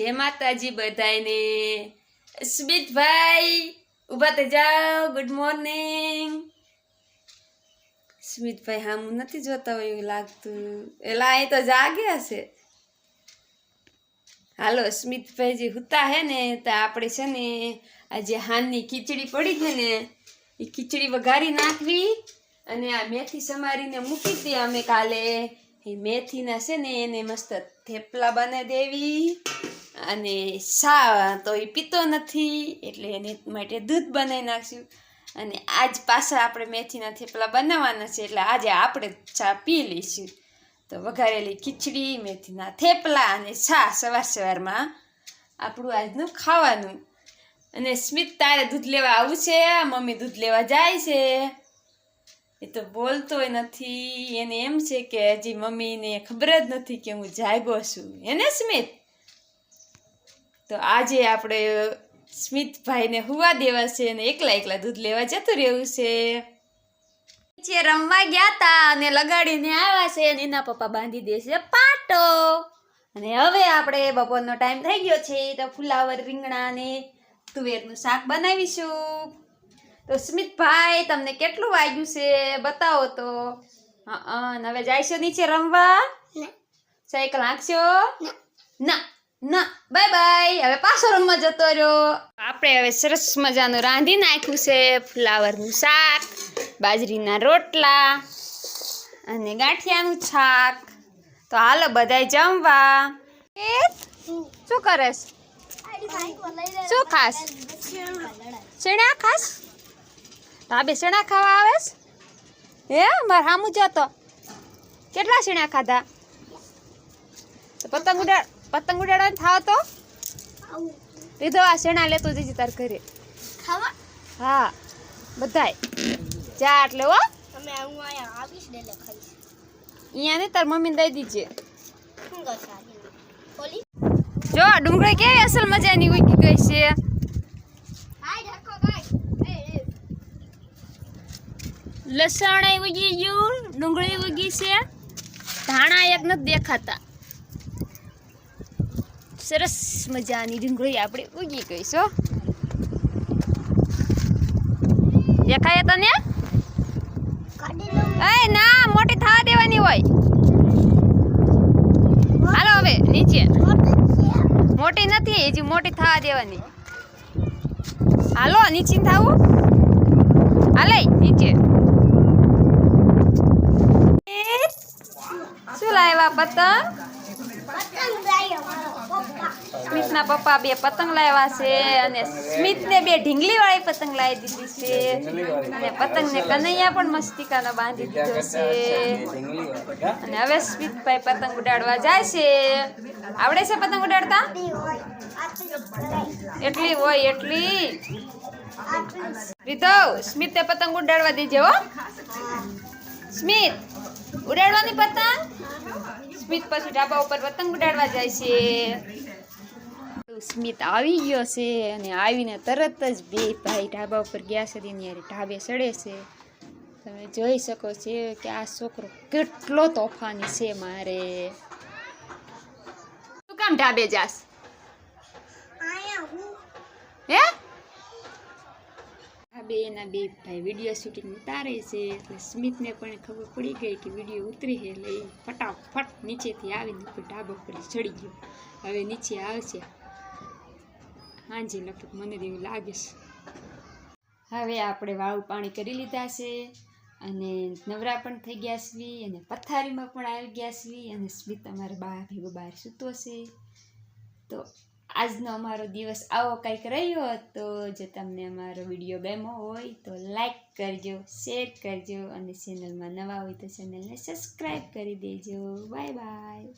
જય માતાજી બધાને સ્મિતભાઈ, ઊભા થઈ જાઓ. ગુડ મોર્નિંગ સ્મિતભાઈ હા હું નથી જોતા હોય એવું લાગતું. એલા અહીં તો જાગ્યા છે. હાલો, સ્મિતભાઈ જે હુતા હે ને, તો આપણે છે ને આજે હાનની ખીચડી પડી છે ને, એ ખીચડી વઘારી નાખવી અને આ મેથી સમારીને મૂકી દે અમે કાલે એ મેથીના છે ને, એને મસ્ત થેપલા બનાવી દેવી. અને સા તો એ પીતો નથી, એટલે એને માટે દૂધ બનાવી નાખશું અને આજ પાછા આપણે મેથીના થેપલા બનાવવાના છે, એટલે આજે આપણે ચા પી લઈશું. તો વઘારેલી ખીચડી, મેથીના થેપલા અને ચા સવાર સવારમાં આપણું આજનું ખાવાનું. અને સ્મિત, તારે દૂધ લેવા આવું છે? મમ્મી દૂધ લેવા જાય છે? એ તો બોલતોય નથી. એને એમ છે કે હજી મમ્મીને ખબર જ નથી કે હું જાગો છું. એને સ્મિત? તો આજે આપણે સ્મિતભાઈને હુવા દેવા છે અને એકલા એકલા દૂધ લેવા જતું રહેવું છે. નીચે રમવા ગયા તા અને લગાડીને આવ્યા છે અને એના પપ્પા બાંધી દેશે પાટો. અને હવે આપણે બપોરનો ટાઈમ થઈ ગયો છે તો ફુલાવર રીંગણા અને તુવેરનું શાક બનાવીશું. તો સ્મિતભાઈ તમને કેટલું વાગ્યું છે? બતાવો તો. હા હવે જાયશો નીચે રમવા? સાયકલ હાંકશો? ના. ના બાય બાય હવે પાછો રૂમમાં જતો રહ્યો. આપણે હવે સરસ મજાનું રાંધી નાખ્યું છે ફ્લાવરનું શાક બાજરીના રોટલા અને ગાંઠિયાનું શાક તો હાલો બધાય જમવા. એ શું કરેશ શું ખાસ? શેણા ખાસ? ભાભી શેણા ખાવા આવેસ? હે મારા હામું જતો. કેટલા શેણા ખાધા? તો પતંગ ઉડાડ પતંગ ઉડાડવાનું થાવ તો? લીધો આ શેણા લેતો જજે તાર ઘરે. ખાવા? હા બધાય. જા એટલે હો. તમે હું અહીંયા આવીશ ને એટલે ખાઈશ. અહીંયા ને તાર મમ્મીને દઈ દીજે. જો ડુંગળી કેવી અસલ મજાની ઉગી ગઈ છે. લસણ ઉગી ગયું ડુંગળી ઉગી છે. ધાણા એક નથી દેખાતા. સરસ મજાની ડુંગળી આપણે ઉગી ગઈ છો દેખાય તને? એ ના મોટી થવા દેવાની હોય. હાલો હવે નીચે. મોટી નથી હજી મોટી થવા દેવાની. હાલો નીચે થાવું? હાલે નીચે. શું લાવ્યા પતંગ? સ્મિતના પપ્પા બે પતંગ લાવ્યા છે અને સ્મિતને બે ઢીંગલી વાળી પતંગ લાવી દીધી છે. અને પતંગને કનૈયા પણ મસ્તિકાનો બાંધી દીધો છે. અને હવે સ્મિતભાઈ પતંગ ઉડાડવા જાય છે. આવડે છે પતંગ ઉડાડતા? એટલી હોય, એટલી. આટલી સ્મિતે પતંગ ઉડાડવા દીધે હો. સ્મિત, ઉડાડવાની પતંગ? સ્મિત પછી ઢાબા ઉપર પતંગ ઉડાડવા જાય છે. સ્મિત આવી ગયો છે અને આવીને તરત જ બે ભાઈ ઢાબા ઉપર ગયા છે ત્યારે ઢાબે ચડે છે. તમે જોઈ શકો છો કે આ છોકરો કેટલો તોફાની છે મારે. શું કામ ઢાબે જાસ હે? ઢાબે એના બે ભાઈ વીડિયો શૂટિંગ ઉતારે છે એટલે સ્મિતને પણ ખબર પડી ગઈ કે વીડિયો ઉતરી છે એટલે ફટાફટ નીચેથી આવીને ઢાબા ઉપર ચડી ગયો. હવે નીચે આવશે. હાજી લગભગ મને એવું લાગે છે. હવે આપણે વાવ પાણી કરી લીધા છે અને નવરા પણ થઈ ગયા છીએ અને પથારીમાં પણ આવી ગયા છીએ અને સ્મિત અમારે બહાર ભેગો બહાર સૂતો છે. તો આજનો અમારો દિવસ આવો કંઈક રહ્યો તો જો તમને અમારો વીડિયો ગમ્યો હોય તો લાઈક કરજો, શેર કરજો અને ચેનલમાં નવા હોય તો ચેનલને સબસ્ક્રાઈબ કરી દેજો. Bye bye.